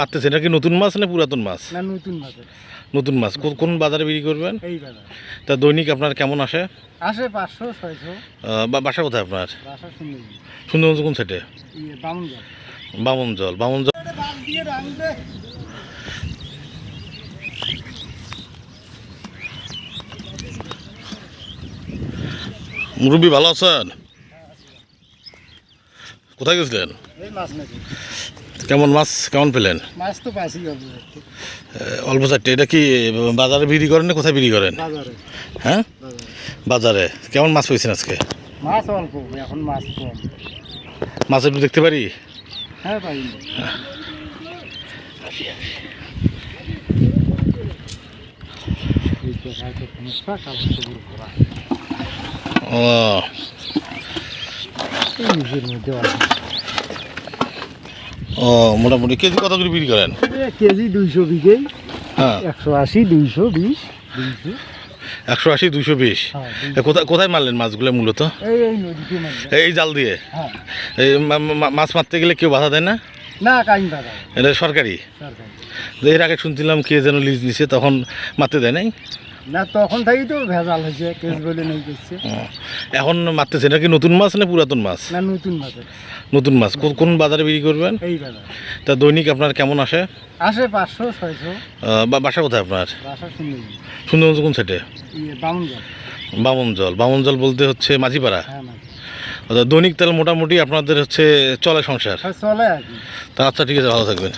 মারতেছে এটা কি নতুন মাছ না পুরাতন মাছ? না নতুন বাজার নতুন মাছ। কোন বাজারে বিক্রি করবেন? এই বাজার। তা দৈনিক আপনার কেমন আসে? আসে পাঁচশো ছয়শো। বাসা কোথায় আপনার? সুন্দরগঞ্জ কোন সাইডে ইয়ে বামুন জল। বামন জল মুরব্বী ভালো আছেন? কোথায় গেছিলেন? এই মাছ নাকি। কেমন মাছ কেমন পেলেন? মাছ তো পাইছি অল্প চারটে। এটা কি বাজারে বিক্রি করেন না কোথায় বিক্রি করেন? হ্যাঁ? বাজারে। বাজারে। কেমন মাছ পেয়েছেন আজকে? মাছ অল্প এখন মাছ কম। মাছ একটু দেখতে পারি? হ্যাঁ পাই। ও। নিজের মধ্যে ও মোটামুটি কেজি কত করে বিক্রি করেন? কেজি দুইশো বিঘে হ্যাঁ। একশো আশি দুইশো বিশ দুইশো। একশো আশি দুশো বিশ। হ্যাঁ কোথায় কোথায় মারলেন মাছগুলো মূলত? এই জাল দিয়ে? হ্যাঁ। এই মাছ মারতে গেলে কেউ বাধা দেয় না? না এটা সরকারি? এর আগে শুনছিলাম কে যেন লিজ দিছে তখন মারতে দেয় নাই? না তখন থেকেই তো ভেজাল হয়েছে কেস বলে নেই এখন মারতেছে এটা কি নতুন মাছ না পুরাতন মাছ? না নতুন বাজার নতুন মাছ। কোন বাজারে বিক্রি করবেন? এই বাজার। তা দৈনিক আপনার কেমন আসে? আসে পাঁচশো ছয়শো। বা বাসা কোথায় আপনার? সুন্দরগঞ্জ কোন সাইডে ইয়ে বামুন জল। বামন জল বলতে হচ্ছে মাঝিপাড়া হ্যাঁ অর্থাৎ দৈনিক তাহলে মোটামুটি আপনাদের হচ্ছে চলে সংসার? হ্যাঁ, চলে তা আচ্ছা ঠিক আছে ভালো থাকবেন।